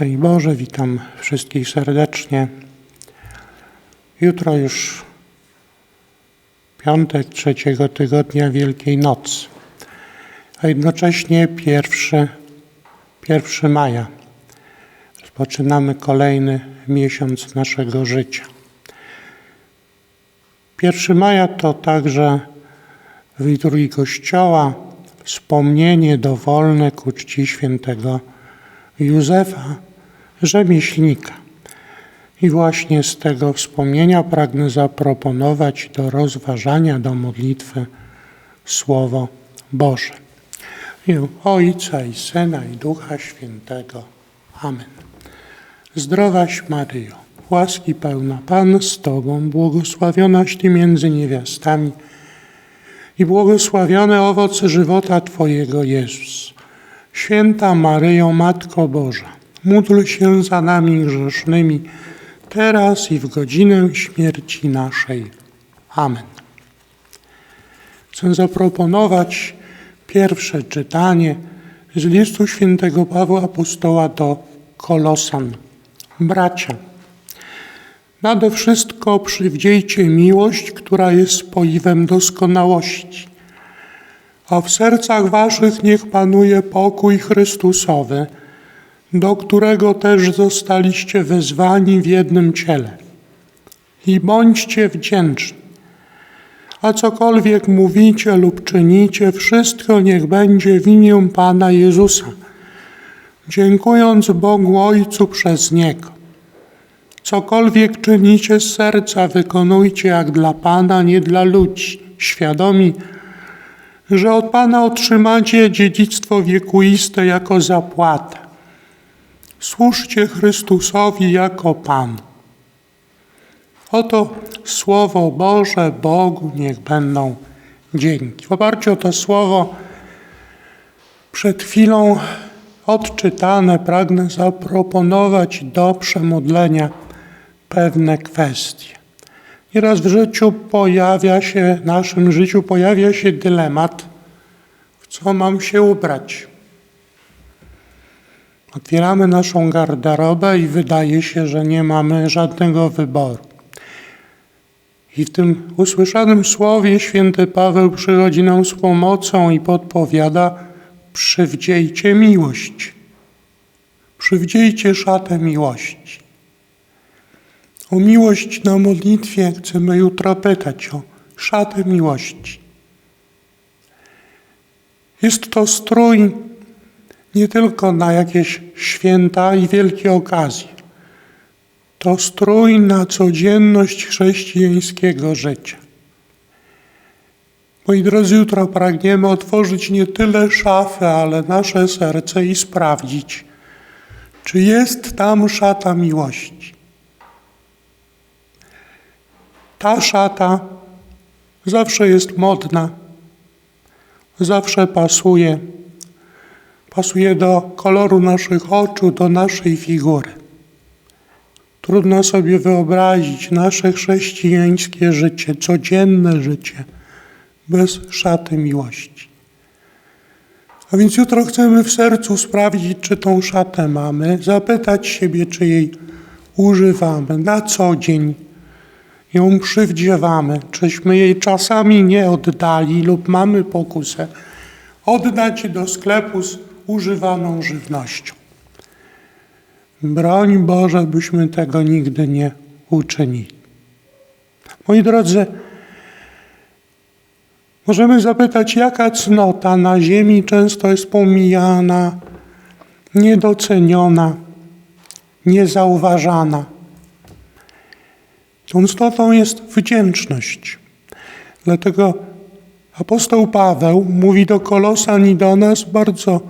Szczęść Boże, witam wszystkich serdecznie. Jutro już piątek trzeciego tygodnia Wielkiej Nocy, a jednocześnie pierwszy, pierwszy maja. Rozpoczynamy kolejny miesiąc naszego życia. Pierwszy maja to także w liturgii Kościoła wspomnienie dowolne ku czci świętego Józefa, rzemieślnika. I właśnie z tego wspomnienia pragnę zaproponować do rozważania, do modlitwy Słowo Boże. I Ojca i Syna i Ducha Świętego. Amen. Zdrowaś Maryjo, łaski pełna Pan z Tobą, błogosławionaś Ty między niewiastami i błogosławiony owoc żywota Twojego Jezus. Święta Maryjo, Matko Boża, módl się za nami grzesznymi, teraz i w godzinę śmierci naszej. Amen. Chcę zaproponować pierwsze czytanie z listu świętego Pawła Apostoła do Kolosan. Bracia, nade wszystko przywdziejcie miłość, która jest spoiwem doskonałości a w sercach waszych niech panuje pokój Chrystusowy, do którego też zostaliście wezwani w jednym ciele. I bądźcie wdzięczni. A cokolwiek mówicie lub czynicie, wszystko niech będzie w imię Pana Jezusa, dziękując Bogu Ojcu przez Niego. Cokolwiek czynicie z serca, wykonujcie jak dla Pana, nie dla ludzi, świadomi, że od Pana otrzymacie dziedzictwo wiekuiste jako zapłatę. Służcie Chrystusowi jako Panu. Oto Słowo Boże Bogu niech będą dzięki. W oparciu o to Słowo przed chwilą odczytane pragnę zaproponować do przemodlenia pewne kwestie. Nieraz w życiu pojawia się, w naszym życiu pojawia się dylemat, w co mam się ubrać. Otwieramy naszą garderobę i wydaje się, że nie mamy żadnego wyboru. I w tym usłyszanym słowie święty Paweł przychodzi nam z pomocą i podpowiada: przywdziejcie miłość. Przywdziejcie szatę miłości. O miłość na modlitwie chcemy jutro pytać o szatę miłości. Jest to strój nie tylko na jakieś święta i wielkie okazje. To strój na codzienność chrześcijańskiego życia. Moi drodzy, jutro pragniemy otworzyć nie tyle szafę, ale nasze serce i sprawdzić, czy jest tam szata miłości. Ta szata zawsze jest modna, zawsze pasuje. Pasuje do koloru naszych oczu, do naszej figury. Trudno sobie wyobrazić nasze chrześcijańskie życie, codzienne życie bez szaty miłości. A więc jutro chcemy w sercu sprawdzić, czy tą szatę mamy, zapytać siebie, czy jej używamy na co dzień ją przywdziewamy, czyśmy jej czasami nie oddali lub mamy pokusę oddać do sklepu z używaną żywnością. Broń Boże, byśmy tego nigdy nie uczynili. Moi drodzy, możemy zapytać, jaka cnota na ziemi często jest pomijana, niedoceniona, niezauważana. Tą cnotą jest wdzięczność. Dlatego apostoł Paweł mówi do Kolosan i do nas bardzo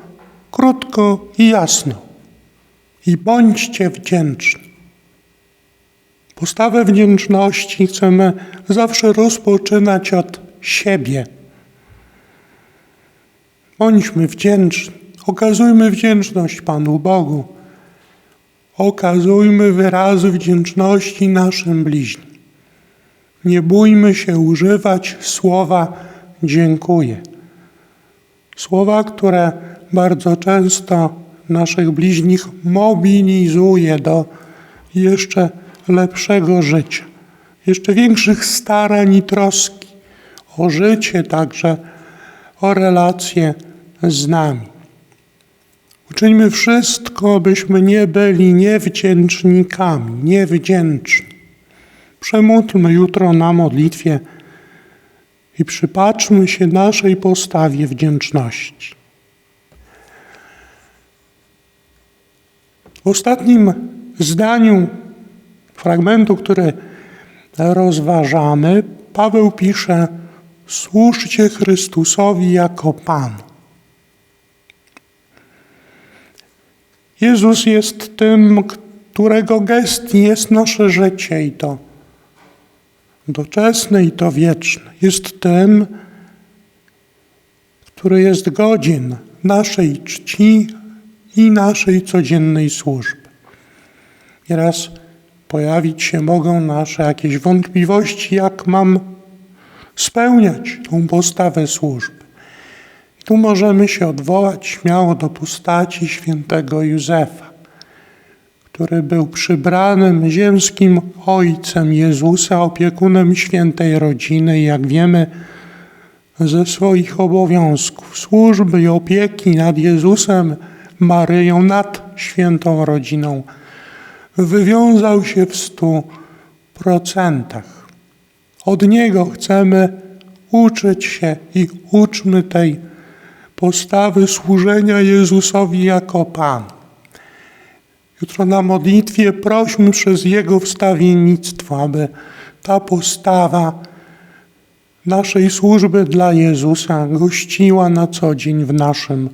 krótko i jasno. I bądźcie wdzięczni. Postawę wdzięczności chcemy zawsze rozpoczynać od siebie. Bądźmy wdzięczni, okazujmy wdzięczność Panu Bogu okazujmy wyrazy wdzięczności naszym bliźnim. Nie bójmy się używać słowa dziękuję. Słowa, które bardzo często naszych bliźnich mobilizuje do jeszcze lepszego życia, jeszcze większych starań i troski o życie, także o relacje z nami. Uczyńmy wszystko, byśmy nie byli niewdzięcznikami, niewdzięczni. Przemódlmy jutro na modlitwie i przypatrzmy się naszej postawie wdzięczności. Ostatnim zdaniu fragmentu, który rozważamy, Paweł pisze: Służcie Chrystusowi jako Panu. Jezus jest tym, którego gest jest nasze życie i to doczesne i to wieczne. Jest tym, który jest godzien naszej czci i naszej codziennej służby. Nieraz pojawić się mogą nasze jakieś wątpliwości, jak mam spełniać tą postawę służby. I tu możemy się odwołać śmiało do postaci świętego Józefa, który był przybranym ziemskim ojcem Jezusa, opiekunem świętej rodziny jak wiemy ze swoich obowiązków służby i opieki nad Jezusem, Maryją, nad świętą rodziną wywiązał się w stu procentach. Od Niego chcemy uczyć się i uczmy tej postawy służenia Jezusowi jako Pan. Jutro na modlitwie prośmy przez Jego wstawiennictwo, aby ta postawa naszej służby dla Jezusa gościła na co dzień w naszym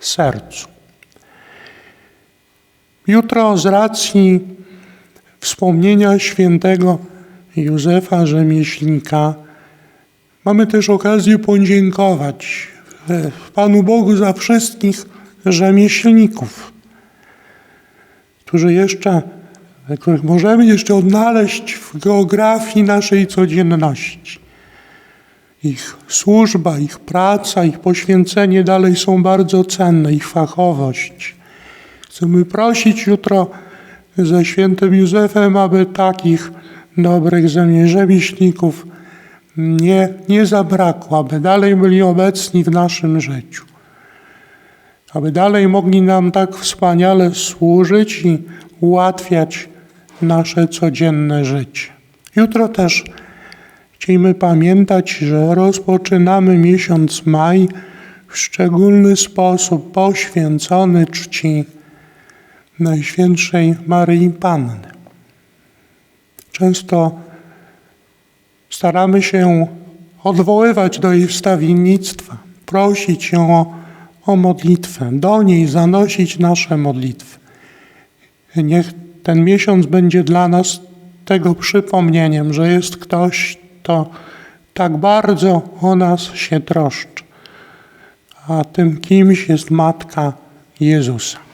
sercu. Jutro z racji wspomnienia świętego Józefa Rzemieślnika mamy też okazję podziękować Panu Bogu za wszystkich rzemieślników, którzy jeszcze, których możemy jeszcze odnaleźć w geografii naszej codzienności. Ich służba, ich praca, ich poświęcenie dalej są bardzo cenne, ich fachowość. Chcemy prosić jutro ze świętym Józefem, aby takich dobrych rzemieślników nie, nie zabrakło, aby dalej byli obecni w naszym życiu. Aby dalej mogli nam tak wspaniale służyć i ułatwiać nasze codzienne życie. Jutro też chcielibyśmy pamiętać, że rozpoczynamy miesiąc maj w szczególny sposób poświęcony czci Najświętszej Maryi Panny. Często staramy się odwoływać do jej wstawiennictwa, prosić ją o, o modlitwę, do niej zanosić nasze modlitwy. Niech ten miesiąc będzie dla nas tego przypomnieniem, że jest ktoś, kto tak bardzo o nas się troszczy, a tym kimś jest Matka Jezusa.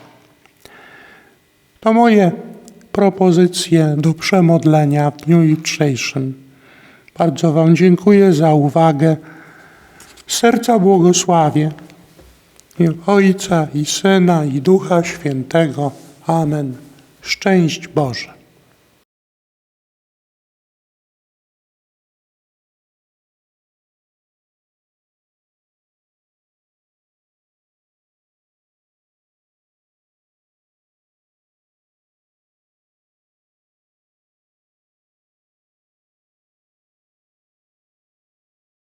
To moje propozycje do przemodlenia w dniu jutrzejszym. Bardzo Wam dziękuję za uwagę. Serca błogosławię. I Ojca i Syna i Ducha Świętego. Amen. Szczęść Boże.